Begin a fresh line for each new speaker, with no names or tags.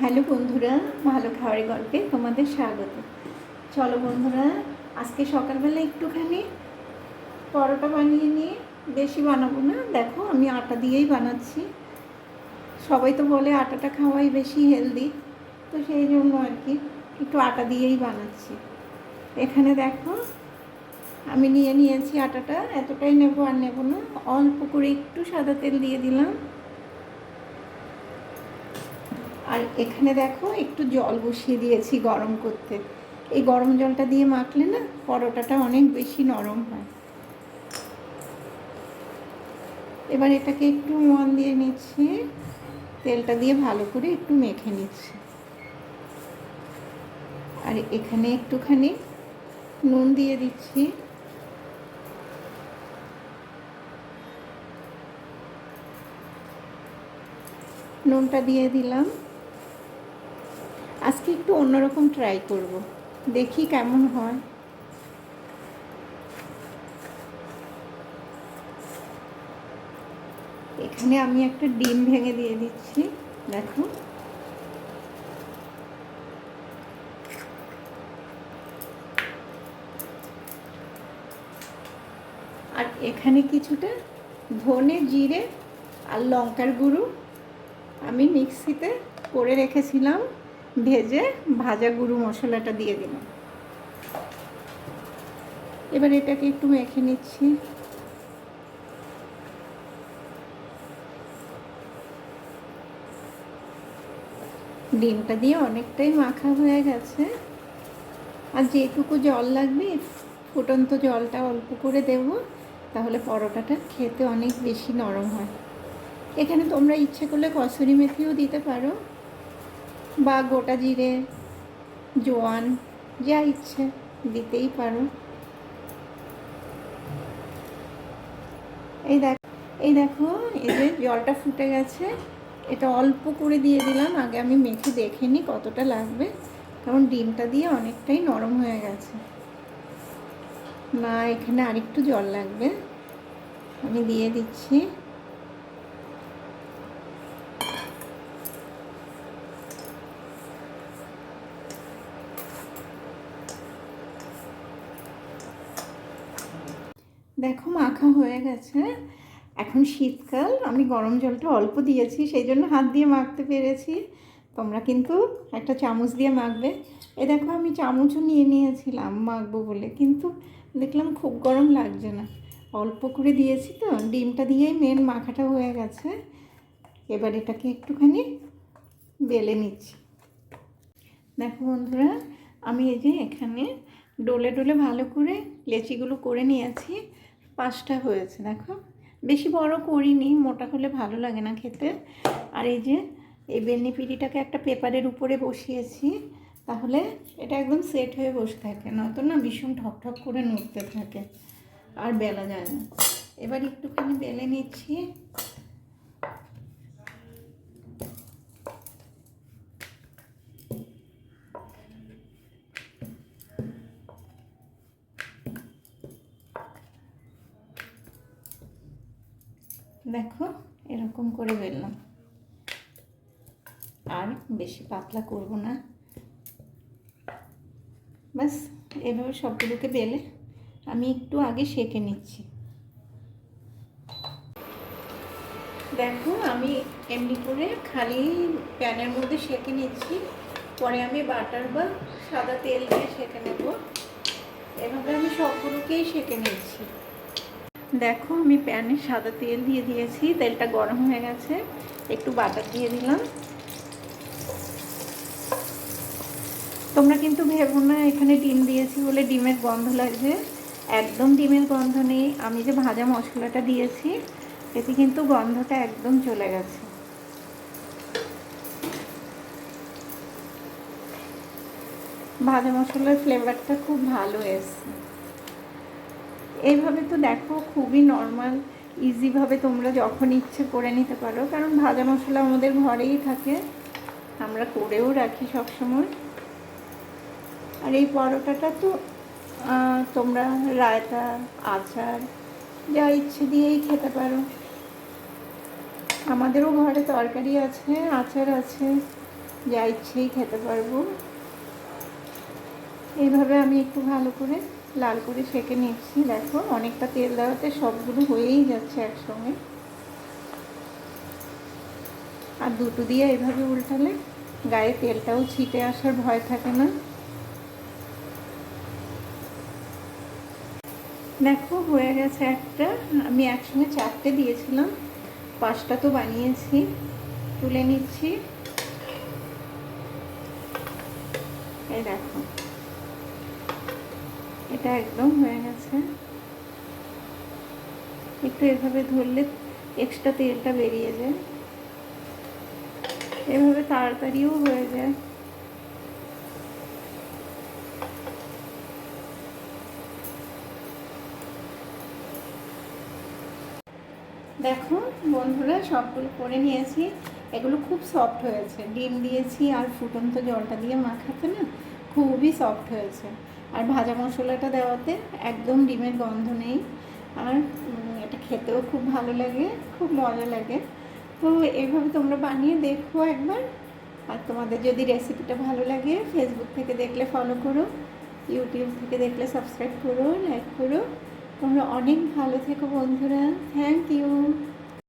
Hello বন্ধুরা, ভালো খাবারের গল্পে তোমাদের স্বাগত। চলো বন্ধুরা, আজকে সকালবেলা একটুখানি পরোটা বানিয়ে নিয়ে বেশি বানাবো না। দেখো, আমি আটা দিয়েই বানাচ্ছি। সবাই তো বলে আটাটা খাওয়াই বেশি হেলদি তো সেই জন্য আর কি, একটু আটা দিয়েই বানাচ্ছি। এখানে দেখো, আমি নিয়ে নিয়েছি আটাটা, এতটাই নেব আর নেব না। অল্প করে একটু সাদা তেল দিয়ে দিলাম। আর এখানে দেখো একটু জল বসিয়ে দিয়েছি গরম করতে। এই গরম জলটা দিয়ে মাখলে না পরোটাটা অনেক বেশি নরম হয়। এবার এটাকে একটু মন দিয়ে নিচ্ছি। তেলটা দিয়ে ভালো করে একটু মেখে নিচ্ছি। আর এখানে একটুখানি নুন দিয়ে দিচ্ছি। নুনটা দিয়ে দিলাম। আজকে একটু অন্যরকম ট্রাই করব। দেখি কেমন হয়। এখানে আমি একটা ডিম ভেঙে দিয়ে দিচ্ছি, দেখো। আর এখানে কিছুটা ধনে, জিরে আর লঙ্কার গুঁড়ো আমি মিক্সিতে করে রেখেছিলাম। ভেজে ভাজা গুঁড়ো মশলাটা দিয়ে দিলাম। এবার এটাকে একটু মেখে নিচ্ছি। ডিমটা দিয়ে অনেকটাই মাখা হয়ে গেছে। আর যেটুকু জল লাগবে, ফুটন্ত জলটা অল্প করে দেব, তাহলে পরোটাটা খেতে অনেক বেশি নরম হয়। এখানে তোমরা ইচ্ছে করলে কসুরি মেথিও দিতে পারো। বা গোটা জিরে, জোয়ান, যা ইচ্ছে দিতেই পারো। এই দেখ, এই দেখো, এই যে জলটা ফুটে গেছে, এটা অল্প করে দিয়ে দিলাম, আগে আমি মেখে দেখে নিই কতটা লাগবে, কারণ ডিমটা দিয়ে অনেকটাই নরম হয়ে গেছে। না এখানে আরেকটু জল লাগবে, আমি দিয়ে দিচ্ছি। দেখো, মাখা হয়ে গেছে। এখন শীতকাল, আমি গরম জলটা অল্প দিয়েছি, সেই জন্য হাত দিয়ে মাখতে পেরেছি। তোমরা কিন্তু একটা চামচ দিয়ে মাখবে। এ দেখো, আমি চামচও নিয়ে নিয়েছিলাম মাখবো বলে, কিন্তু দেখলাম খুব গরম লাগছে না। অল্প করে দিয়েছি তো, ডিমটা দিয়েই মেন মাখাটা হয়ে গেছে। এবার এটাকে একটুখানি বেলে নিচ্ছি। দেখো বন্ধুরা, আমি এই যে এখানে ডোলে ডোলে ভালো করে লেচিগুলো করে নিয়েছি। পাঁচটা হয়েছে, দেখো। বেশি বড় করিনি, মোটা হলে ভালো লাগে না খেতে। আর এই যে, এই বেলনি পিঁড়িটাকে একটা পেপারের উপরে বসিয়েছি, তাহলে এটা একদম সেট হয়ে বসে থাকে, নয়তো না ভীষণ ঠক ঠক করে নড়তে থাকে, আর বেলা যায় না। এবার একটুখানি বেলে নিচ্ছি। দেখো, এরকম করে বেললাম আর বেশি পাতলা করব না। ব্যাস, এভাবে সবগুলোকে বেলে আমি একটু আগে সেকে নিচ্ছি। দেখো, আমি এমনি করে খালি প্যানের মধ্যে সেকে নিচ্ছি। পরে আমি বাটার বা সাদা তেল দিয়ে সেকে নেব। এভাবে আমি সবগুলোকেই সেকে নিচ্ছি। দেখো, আমি প্যানে সাদা তেল দিয়ে দিয়েছি, তেলটা গরম হয়ে গেছে। একটু বাটার দিয়ে দিলাম। তোমরা কিন্তু ভেবো না, এখানে ডিম দিয়েছি বলে ডিমের গন্ধ লাগবে একদম ডিমের গন্ধ নেই। আমি যে ভাজা মশলাটা দিয়েছি, এতে কিন্তু গন্ধটা একদম চলে গেছে। ভাজা মশলার ফ্লেভারটা খুব ভালো এসছে। এইভাবে তো দেখো খুবই নর্মাল ইজিভাবে তোমরা যখন ইচ্ছে করে নিতে পারো। কারণ ভাজা মশলা আমাদের ঘরেই থাকে, আমরা করেও রাখি সব সময় আর এই পরোটাটা তো তোমরা রায়তা, আচার, যা ইচ্ছে দিয়েই খেতে পারো। আমাদেরও ঘরে তরকারি আছে, আচার আছে, যা ইচ্ছেই খেতে পারব। এইভাবে আমি একটু ভালো করে লাল করে সেঁকে নিচ্ছি। দেখো, অনেকটা তেল দেওয়াতে সবগুলো হয়েই যাচ্ছে একসঙ্গে। আর দুটো দিয়ে এভাবে উল্টালে গায়ে তেলটাও ছিটে আসার ভয় থাকে না। দেখো, হয়ে গেছে একটা। আমি একসঙ্গে চারটে দিয়েছিলাম। পাঁচটা তো বানিয়েছি। তুলে নিচ্ছি। এই দেখো। এটা একদম হয়ে গেছে। একটু এভাবে ধরলে এক্সট্রা তেলটা বেরিয়ে যায়। এভাবে তাড়াতাড়িও হয়ে যায়। দেখো বন্ধুরা, সবগুলো করে নিয়েছি। এগুলো খুব সফট হয়েছে। ডিম দিয়েছি আর ফুটন্ত জলটা দিয়ে মাখাতে না। খুবই সফট হয়েছে। আর ভাজা মশলাটা দেওয়াতে একদম ডিমের গন্ধ নেই। আর এটা খেতেও খুব ভালো লাগে, খুব মজা লাগে। তো এইভাবে তোমরা বানিয়ে দেখো একবার। আর তোমাদের যদি রেসিপিটা ভালো লাগে ফেসবুক থেকে দেখলে ফলো করো ইউটিউব থেকে দেখলে সাবস্ক্রাইব করো লাইক করো। তোমরা অনেক ভালো থেকো বন্ধুরা। Thank you